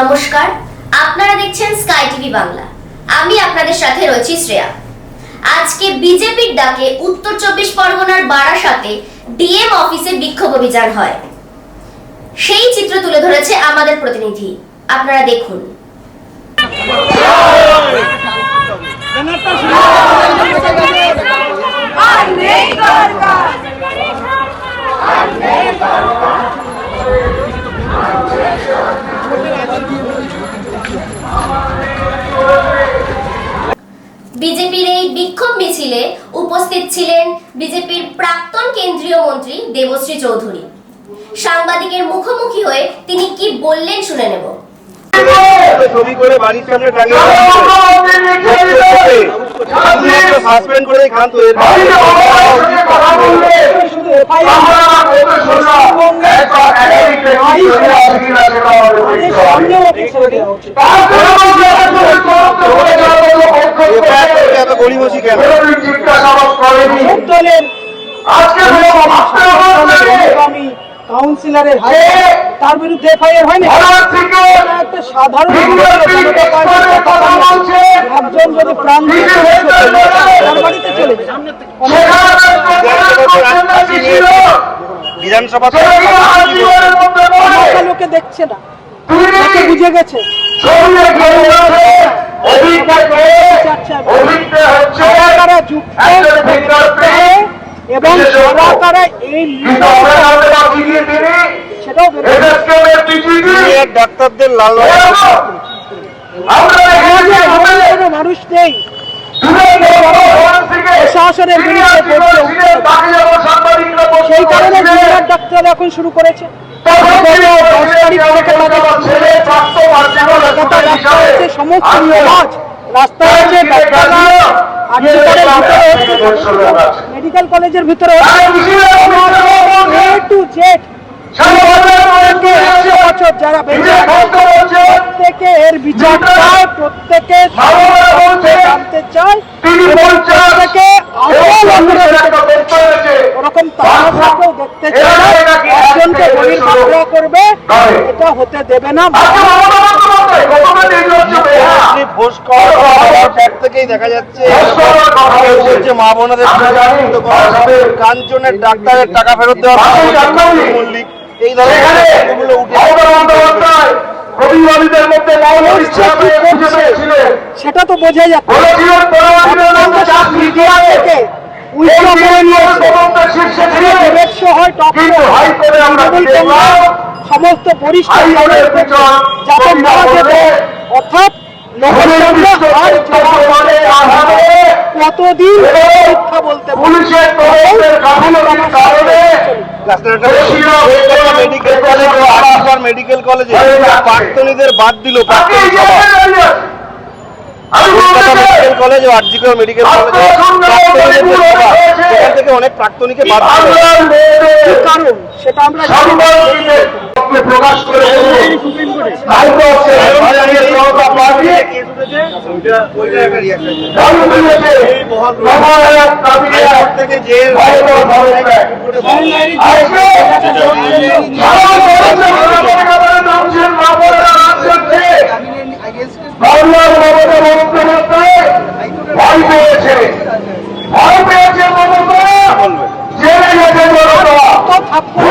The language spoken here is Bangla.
নমস্কার, আপনারা দেখছেন স্কাই টিভি বাংলা। আমি আপনাদের সাথে রয়েছি শ্রেয়া। আজকে বিজেপির ডাকে উত্তর চব্বিশ পরগনার বারাসাতে ডিএম অফিসে বিক্ষোভ অভিযান হয়। সেই চিত্র তুলে ধরেছে আমাদের প্রতিনিধি। আপনারা দেখুন। মিছিলে উপস্থিত ছিলেন বিজেপির প্রাক্তন কেন্দ্রীয় মন্ত্রী দেবশ্রী চৌধুরী। সাংবাদিকের মুখোমুখি হয়ে তিনি কি বললেন শুনে নেব। ছবি করে বাড়ির সামনে সাসপেন্ড করে ক্ষান্ত এত কেন? দলের কাউন্সিলরের হাতে তার বিরুদ্ধে এফআইআর হয়নি। একটা সাধারণ একজন যদি প্রাণ তার বাড়িতে চলে বিধানসভা লোকে দেখছে না বুঝে গেছে। যুক্ত এবং এই সেটাও ডাক্তারদের লাল মানুষ নেই প্রশাসনের বিরুদ্ধে সেই কারণে ডাক্তার এখন শুরু করেছে। দশ তারিখ থেকে তাদের সমাজ মেডিকেল কলেজের ভিতরে টু জেড যারা প্রত্যেকে এর বিচার চায় প্রত্যেকে জানতে চায়। প্রত্যেকে ওরকম তামাশাকেও দেখতে চায়। না। একজনকে বহির করবে এটা হতে দেবে না। দেখা যাচ্ছে। মা বোনদের হবে। কাঞ্চনের ডাক্তারের টাকা ফেরত দেওয়া মল্লিক এই ধরনের উঠে সেটা তো বোঝা যাচ্ছে। শীর্ষে হয় টপ সমস্ত যাতে যেত অর্থাৎ কতদিন বলতে মেডিকেল কলেজ ও আরামবাগ মেডিকেল কলেজে প্রাক্তনীদের বাদ দিল মেডিকেল কলেজ ও আরজিকর মেডিকেল কলেজে থেকে অনেক প্রাক্তনীকে বাদ কারণ? সেটা আমরা প্রকাশ করে যে apoio.